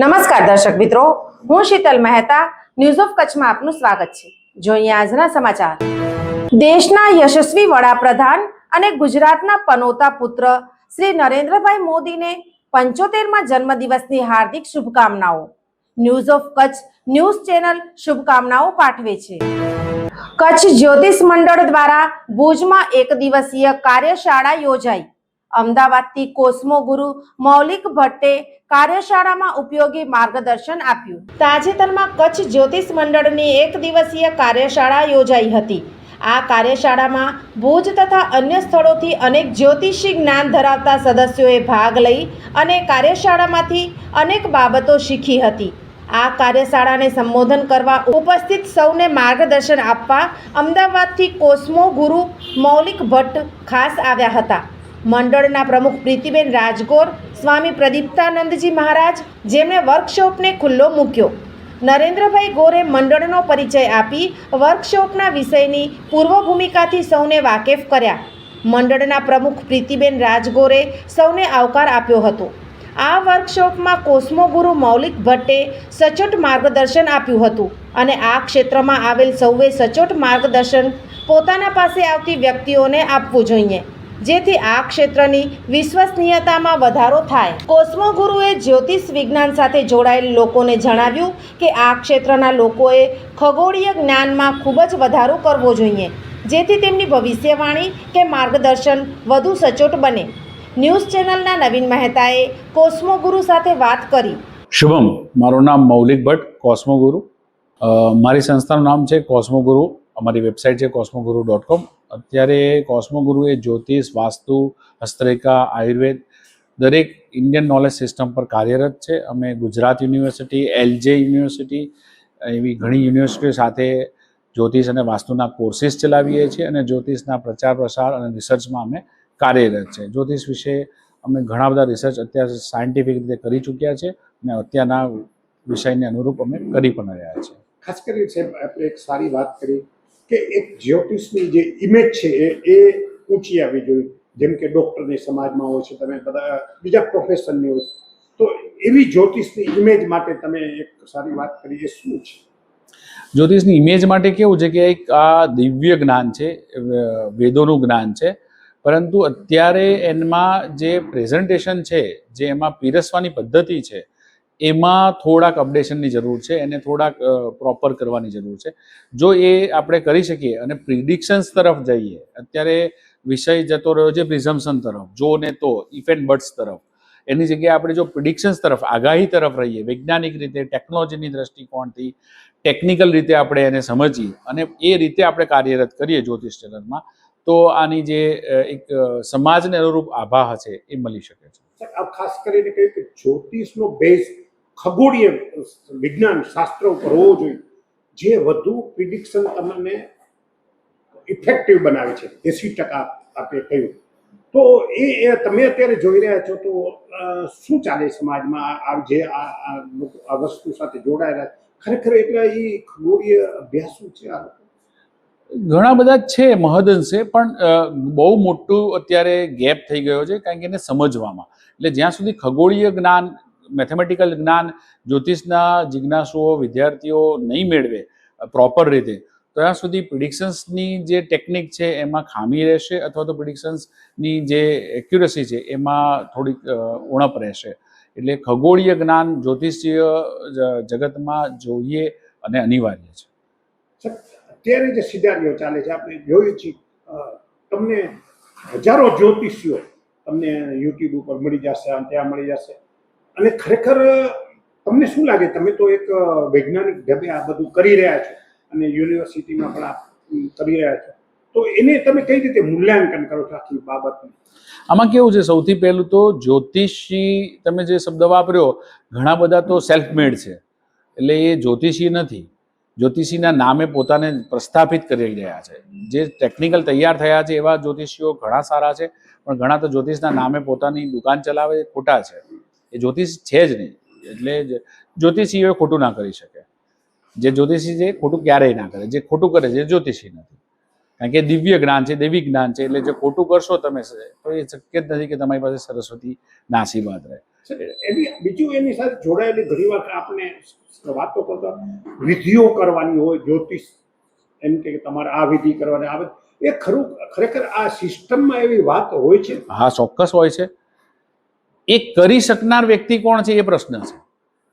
નમસ્કાર દર્શક મિત્રો, હું શીતલ મહેતા ન્યૂઝ ઓફ કચ્છમાં આપનું સ્વાગત છે. જોઈએ આજના સમાચાર. દેશના યશસ્વી વડાપ્રધાન અને ગુજરાતના પનોતા પુત્ર શ્રી નરેન્દ્રભાઈ મોદીને પંચોતેરમાં જન્મદિવસની હાર્દિક શુભકામનાઓ. News of Kutch news channel શુભકામનાઓ પાઠવે છે. કચ્છ જ્યોતિષ મંડળ દ્વારા ભુજમાં એક દિવસીય કાર્યશાળા યોજાઈ. અમદાવાદથી કોસ્મો ગુરુ મૌલિક ભટ્ટે કાર્યશાળામાં ઉપયોગી માર્ગદર્શન આપ્યું. તાજેતરમાં કચ્છ જ્યોતિષ મંડળની એક દિવસીય કાર્યશાળા યોજાઈ હતી. આ કાર્યશાળામાં ભુજ તથા અન્ય સ્થળોથી અનેક જ્યોતિષી જ્ઞાન ધરાવતા સદસ્યોએ ભાગ લઈ અને કાર્યશાળામાંથી અનેક બાબતો શીખી હતી. આ કાર્યશાળાને સંબોધન કરવા ઉપસ્થિત સૌને માર્ગદર્શન આપવા અમદાવાદથી કોસ્મો ગુરુ મૌલિક ભટ્ટ ખાસ આવ્યા હતા. મંડળના પ્રમુખ પ્રીતિબેન રાજગોર, સ્વામી પ્રદીપ્તાનંદજી મહારાજ, જેમણે વર્કશોપને ખુલ્લો મૂક્યો. નરેન્દ્રભાઈ ગોરે મંડળનો પરિચય આપી વર્કશોપના વિષયની પૂર્વ ભૂમિકાથી સૌને વાકેફ કર્યા. મંડળના પ્રમુખ પ્રીતિબેન રાજગોરે સૌને આવકાર આપ્યો હતો. આ વર્કશોપમાં કોસ્મો ગુરુ મૌલિક ભટ્ટે સચોટ માર્ગદર્શન આપ્યું હતું અને આ ક્ષેત્રમાં આવેલ સૌએ સચોટ માર્ગદર્શન પોતાના પાસે આવતી વ્યક્તિઓને આપવું જોઈએ. જેથી આ ક્ષેત્રની વિશ્વસનીયતામાં વધારો થાય. કોસ્મો ગુરુએ જ્યોતિષ વિજ્ઞાન સાથે જોડાયેલ લોકોને જણાવ્યું કે આ ક્ષેત્રના લોકોએ ખગોળીય જ્ઞાનમાં ખૂબ જ વધારો કરવો જોઈએ, જેથી તેમની ભવિષ્યવાણી કે માર્ગદર્શન વધુ સચોટ બને. ન્યૂઝ ચેનલના નવીન મહેતાએ કોસ્મો ગુરુ સાથે વાત કરી. શુભમ, મારું નામ મૌલિક ભટ્ટ કોસ્મો ગુરુ મારી સંસ્થાનું નામ છે કોસ્મો ગુરુ અમારી વેબસાઇટ છે કોસ્મો ગુરુ ડોટ કોમ. અત્યારે કોસ્મોગુરુએ જ્યોતિષ, વાસ્તુ, હસ્તરેખા, આયુર્વેદ દરેક ઇન્ડિયન નોલેજ સિસ્ટમ પર કાર્યરત છે. અમે ગુજરાત યુનિવર્સિટી એલજે યુનિવર્સિટી એવી ઘણી યુનિવર્સિટીઓ સાથે જ્યોતિષ અને વાસ્તુના કોર્સિસ ચલાવીએ છીએ અને જ્યોતિષના પ્રચાર, પ્રસાર અને રિસર્ચમાં અમે કાર્યરત છે. જ્યોતિષ વિશે અમે ઘણા બધા રિસર્ચ અત્યારે સાયન્ટિફિક રીતે કરી ચૂક્યા છે અને અત્યારના વિષયને અનુરૂપ અમે કરી પણ રહ્યા છીએ. ખાસ કરીને છે આપણે એક સારી વાત કરી. કે એક જ્યોતિષની જે ઇમેજ છે એ ઊંચી આવી જોઈએ. જેમ કે ડૉક્ટરની સમાજમાં હોય છે, તમે બધા, બીજા પ્રોફેશનની હોય. તો એવી જ્યોતિષની ઇમેજ માટે તમે એક સારી વાત કરી, એ શું છે? જ્યોતિષની ઇમેજ માટે કેવું છે કે એક આ દિવ્ય જ્ઞાન છે વેદોનું જ્ઞાન છે. પરંતુ અત્યારે એમાં જે પ્રેઝન્ટેશન છે, જે એમાં પીરસવાની પદ્ધતિ છે એમાં થોડાક અપડેશનની જરૂર છે, એને થોડાક પ્રોપર કરવાની જરૂર છે. જો એ આપણે કરી શકીએ અને પ્રિડિક્શન્સ તરફ જઈએ, અત્યારે વિષય જતો રહ્યો છે પ્રિઝમ્પશન તરફ, જો ને તો ઇફ એન્ડ તરફ. એની જગ્યાએ આપણે જો પ્રિડિક્શન્સ તરફ, આગાહી તરફ રહીએ, વૈજ્ઞાનિક રીતે ટેકનોલોજીની દ્રષ્ટિકોણથી ટેકનિકલ રીતે આપણે એને સમજીએ અને એ રીતે આપણે કાર્યરત કરીએ જ્યોતિષ ચેનલમાં તો આની જે એક સમાજને અનુરૂપ આભા હશે એ મળી શકે છે. ખાસ કરીને કહ્યું કે જ્યોતિષનો બેઝ ખગોળીય વિજ્ઞાન શાસ્ત્ર ઉપર હોવો જોઈએ. જે વધુ પ્રિડિક્શન તમને ઇફેક્ટિવ બનાવે છે. એસી ટકા આપણે કહ્યું. તો એ તમે અત્યારે જોઈ રહ્યા છો તો શું ચાલે સમાજમાં? આ- જે આ વસ્તુ સાથે જોડાયેલા ખરેખર એટલે એ ખગોળીય અભ્યાસ શું છે આ ઘણા બધા છે, મહદઅંશે પણ બહુ મોટું અત્યારે ગેપ થઈ ગયો છે કારણ કે એને સમજવામાં. એટલે જ્યાં સુધી ખગોળીય જ્ઞાન મેથેમેટિકલ જ્ઞાન, જ્યોતિષના જિજ્ઞાસુઓ, વિદ્યાર્થીઓ નહીં મેળવે પ્રોપર રીતે ત્યાં સુધી પ્રિડિક્શન્સની જે ટેકનિક છે એમાં ખામી રહેશે અથવા તો પ્રિડિક્શન્સની જે એક્યુરસી છે એમાં થોડીક ઉણપ રહેશે. એટલે ખગોળીય જ્ઞાન જ્યોતિષીય જગતમાં જોઈએ અને અનિવાર્ય છે. અત્યારે જે સિનારીઓ ચાલે છે, આપણે જોઈએ છીએ તમને હજારો જ્યોતિષીઓ તમને યુટ્યુબ ઉપર મળી જશે ત્યાં મળી જશે. અને ખરેખર, તમને શું લાગે? તમે તો એક વૈજ્ઞાનિક ઢબે આ બધું કરી રહ્યા છો અને યુનિવર્સિટીમાં પણ આ કરી રહ્યા છો. તો એને તમે કઈ રીતે મૂલ્યાંકન કરો છો આખી બાબતનું? આમાં કેવું છે? સૌથી પહેલું તો જ્યોતિષી, તમે જે શબ્દ વાપર્યો, ઘણા બધા તો સેલ્ફ મેડ છે. એટલે એ જ્યોતિષી નથી. જ્યોતિષીના નામે પોતાને પ્રસ્થાપિત કરી રહ્યા છે. જે ટેકનિકલ તૈયાર થયા છે એવા જ્યોતિષીઓ ઘણા સારા છે, પણ ઘણા તો જ્યોતિષના નામે પોતાની દુકાન ચલાવે ખોટા છે. એ જ્યોતિષ છે જ નહીં. એટલે જ્યોતિષીઓ ખોટું ના કરી શકે. જે જ્યોતિષી છે ખોટું ક્યારેય ના કરે. જે ખોટું કરે છે જ્યોતિષી નથી. કારણ કે દિવ્ય જ્ઞાન છે દેવી જ્ઞાન છે એટલે જે ખોટું કરશો તમે તો એ શક્ય જ નથી કે તમારી પાસે સરસ્વતી ના આશીર્વાદ રહે. એની બીજું એની સાથે જોડાયેલી ઘણી વાર આપણે વાતો કરતા વિધિઓ કરવાની હોય જ્યોતિષ એમ કે તમારે આ વિધિ કરવાની આવે. એ ખરું ખરેખર આ સિસ્ટમમાં એવી વાત હોય છે? હા ચોક્કસ હોય છે. એ કરી શકનાર વ્યક્તિ કોણ છે એ પ્રશ્ન છે.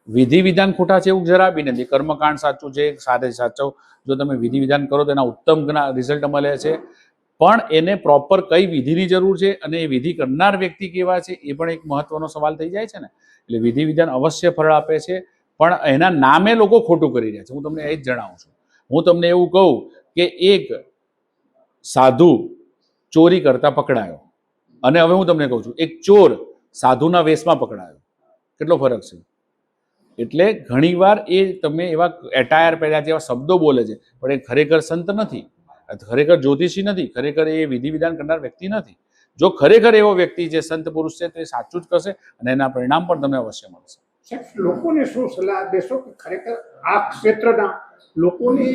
વિધિ વિધાન ખોટા છે એવું જરા બી નથી. કર્મકાંડ સાચું છે, સાથે સાચો. જો તમે વિધિ વિધાન કરો તો એના ઉત્તમ રિઝલ્ટ મળે છે. પણ એને પ્રોપર કઈ વિધિની જરૂર છે અને એ વિધિ કરનાર વ્યક્તિ કેવા છે એ પણ એક મહત્વનો સવાલ થઈ જાય છે ને. એટલે વિધિ વિધાન અવશ્ય ફળ આપે છે. પણ એના નામે લોકો ખોટું કરી રહ્યા છે. હું તમને એ જ જણાવું છું. હું તમને એવું કહું કે એક સાધુ ચોરી કરતા પકડાયો. અને હવે હું તમને કહું છું, એક ચોર સાધુના વેશમાં પકડાયો. કેટલો ફરક છે? એટલે ઘણીવાર એ તમે એવા એટાયર પહેર્યા એવા શબ્દો બોલે છે, પણ એ ખરેખર સંત નથી. ખરેખર જ્યોતિષી નથી, ખરેખર એ વિધિ વિધાન કરનાર વ્યક્તિ નથી. જો ખરેખર એવો વ્યક્તિ જે સંત પુરુષ છે, તો એ સાચું જ કરશે અને એના પરિણામ પણ તમને અવશ્ય મળશે. લોકોને શું સલાહ દેશો કે ખરેખર આ ક્ષેત્રના લોકોને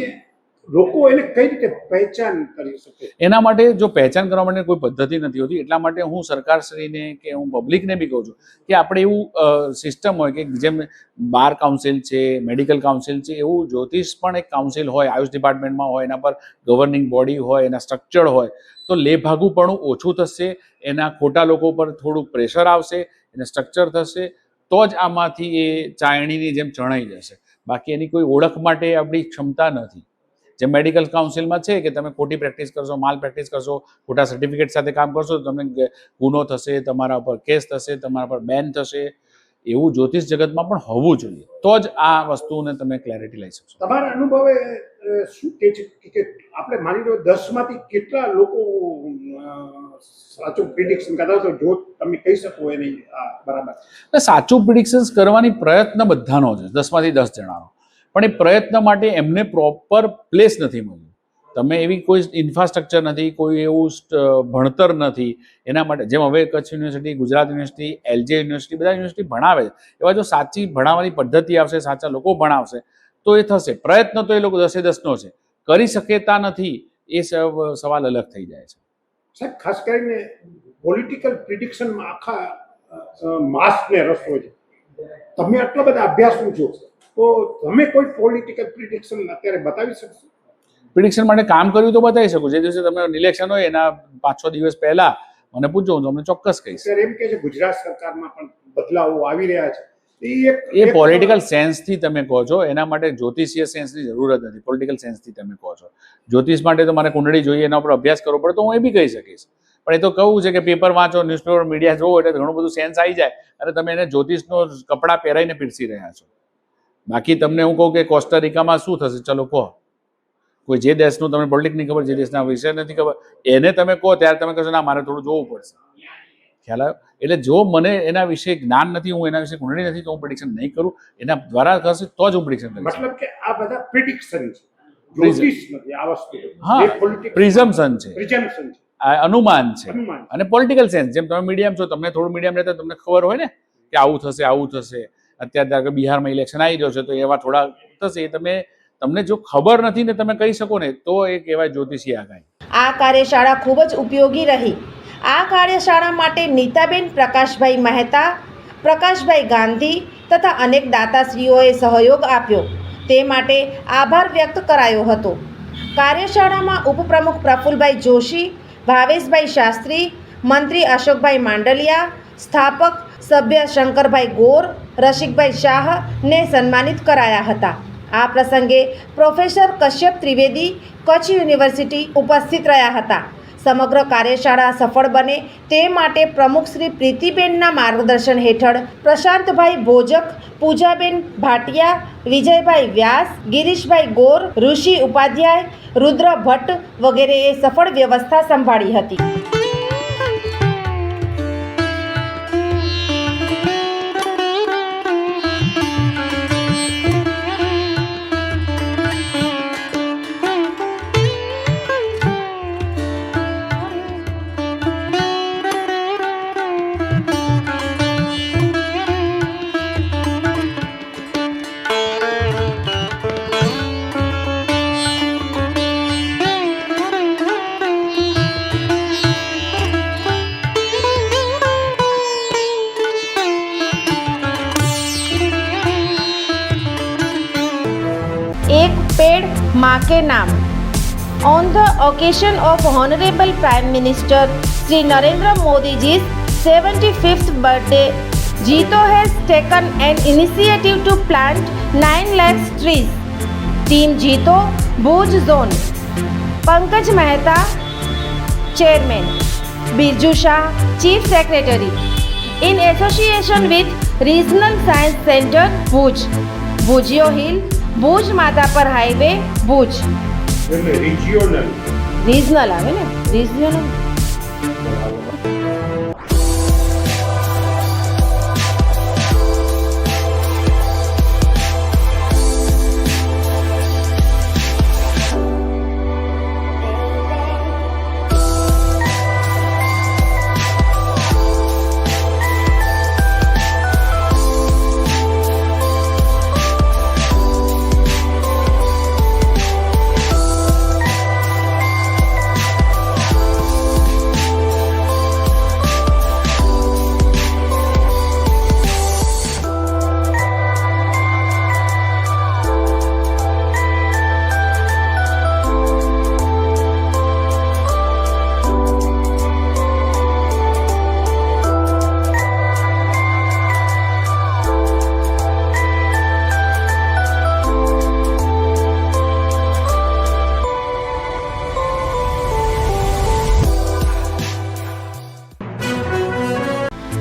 લોકો એને કઈ રીતે પહેચાન કરી શકે? એના માટે જો પહેચાન કરવા માટે કોઈ પદ્ધતિ નથી હોતી, એટલા માટે હું સરકારશ્રીને કે હું પબ્લિકને બી કહું છું કે આપણે એવું સિસ્ટમ હોય કે જેમ બાર કાઉન્સિલ છે મેડિકલ કાઉન્સિલ છે, એવું જ્યોતિષ પણ એક કાઉન્સિલ હોય, આયુષ ડિપાર્ટમેન્ટમાં હોય, એના પર ગવર્નિંગ બોડી હોય, એના સ્ટ્રક્ચર હોય, તો લેભાગુપણું ઓછું થશે, એના ખોટા લોકો પર થોડું પ્રેશર આવશે, એને સ્ટ્રક્ચર થશે, તો જ આમાંથી એ ચાયણીની જેમ ચણાઈ જશે. બાકી એની કોઈ ઓળખ માટે આપણી ક્ષમતા નથી. જે મેડિકલ કાઉન્સિલમાં છે કે તમે ખોટી પ્રેક્ટિસ કરશો માલ પ્રેક્ટિસ કરશો ખોટા સર્ટિફિકેટ સાથે કામ કરશો તો તમને ગુનો થશે તમારા ઉપર કેસ થશે તમારા પર બેન થશે. એવું જ્યોતિષ જગતમાં પણ હોવું જોઈએ. તો જ આ વસ્તુને તમે ક્લેરિટી લઈ શકશો. તમારા અનુભવે શું કે છે? કે- આપણે માની લો દસમાંથી કેટલા લોકો સાચું પ્રિડિક્શન કરતા તો જો તમે કહી શકો એની બરાબર. સાચું પ્રિડિક્શન્સ કરવાની પ્રયત્ન બધાનો છે. દસમાંથી દસ જણાનો. પણ એ પ્રયત્ન માટે એમને પ્રોપર પ્લેસ નથી મળ્યું. તમે એવી કોઈ ઇન્ફ્રાસ્ટ્રક્ચર નથી, કોઈ એવું ભણતર નથી. એના માટે જેમ હવે Kutch university Gujarat university LJ university બધા યુનિવર્સિટી ભણાવે એવા જો સાચી ભણાવવાની પદ્ધતિ આવશે, સાચા લોકો ભણાવશે, તો એ થશે. પ્રયત્ન તો એ લોકો દસે દસનો છે. કરી શકેતા નથી, એ સવાલ અલગ થઈ જાય છે. સાહેબ, ખાસ કરીને પોલિટિકલ પ્રિડિક્શનમાં આખા માસને રસ્તો છે. તમે આટલા બધા અભ્યાસુ છો? તો તમે કોઈ પોલિટિકલ પ્રિડિક્શન અત્યારે બતાવી શકશો? પ્રિડિક્શન માટે કામ કર્યું તો બતાવી શકું. જે દિવસે તમે ઇલેક્શન હોય એના પાંચ છ દિવસ પહેલા મને પૂછો હું તમને ચોક્કસ કહીશ. સર એમ કે છે ગુજરાત સરકારમાં પણ બદલાવો આવી રહ્યા છે. એ પોલિટિકલ સેન્સથી તમે કહો છો. એના માટે જ્યોતિષીય સેન્સની જરૂર જ નથી. પોલિટિકલ સેન્સથી તમે કહો છો. જ્યોતિષ માટે તો મારે કુંડળી જોઈએ એના ઉપર અભ્યાસ કરવો પડે તો હું એ બી કહી શકીશ. પણ એ તો કહું છે કે પેપર વાંચો ન્યૂઝપેપર મીડિયા જોવો એટલે ઘણું બધું સેન્સ આવી જાય. અને તમે એને જ્યોતિષનો કપડાં પહેરાઈને પીરસી રહ્યા છો. બાકી તમને હું કહું કે કોસ્ટારિકામાં શું થશે? ચલો કહો. કોઈ જે દેશનું તમને પોલિટિક નહીં ખબર જે દેશના વિષય નથી ખબર એને તમે કહો ત્યારે તમે કહેશો ના મારે થોડું જોવું પડશે. ખ્યાલ આવ્યો એટલે જો મને એના વિશે જ્ઞાન નથી હું એના વિશે કુંડળી નથી તો હું પ્રિડિક્શન નહીં કરું. એના દ્વારા થશે તો જ હું પ્રિડિક્શન કરીશ મતલબ કે આ બધા પ્રિડિક્શન પ્રિઝમ્પશન છે. આ અનુમાન છે. અને પોલિટિકલ સેન્સ જેમ તમે મીડિયમ છો તમને થોડું મીડિયમ રહેતા તમને ખબર હોય ને કે આવું થશે આવું થશે. અત્યારે કે બિહારમાં ઇલેક્શન આવી રહ્યો છે, તો એવા થોડા થશે તમે, તમને જો ખબર નથી ને તમે કહી શકો ને, તો એ કહેવાય જ્યોતિષી આગાહી. આ કાર્યશાળા ખૂબ જ ઉપયોગી રહી. આ કાર્યશાળા માટે નીતાબેન પ્રકાશભાઈ મહેતા, પ્રકાશભાઈ ગાંધી તથા અનેક દાતાશ્રીઓએ સહયોગ આપ્યો. તે માટે આભાર વ્યક્ત કરાયો હતો. કાર્યશાળામાં ઉપપ્રમુખ પ્રફુલભાઈ જોશી, ભાવેશભાઈ શાસ્ત્રી, મંત્રી અશોકભાઈ માંડલિયા, સ્થાપક સભ્ય શંકરભાઈ ગોર, રસિકભાઈ શાહને સન્માનિત કરાયા હતા. આ પ્રસંગે પ્રોફેસર કશ્યપ ત્રિવેદી, કચ્છ યુનિવર્સિટી ઉપસ્થિત રહ્યા હતા. સમગ્ર કાર્યશાળા સફળ બને તે માટે પ્રમુખ શ્રી પ્રીતિબેનના માર્ગદર્શન હેઠળ પ્રશાંતભાઈ ભોજક, પૂજાબેન ભાટિયા, વિજયભાઈ વ્યાસ, ગિરીશભાઈ ગોર, ઋષિ ઉપાધ્યાય, રુદ્ર ભટ્ટ વગેરેએ સફળ વ્યવસ્થા સંભાળી હતી. માકે નામ on the occasion of Honorable Prime Minister Sri Narendra Modiji's 75th birthday, Jito has taken an initiative to plant 9 lakhs trees. Team Jito, Bhuj Zone. Pankaj Mehta, Chairman. Birju Shah, Chief Secretary. In association with Regional Science Center, Bhuj. Bhujio Hill, Highway, Bhuj. એટલે regional regional આવે ને regional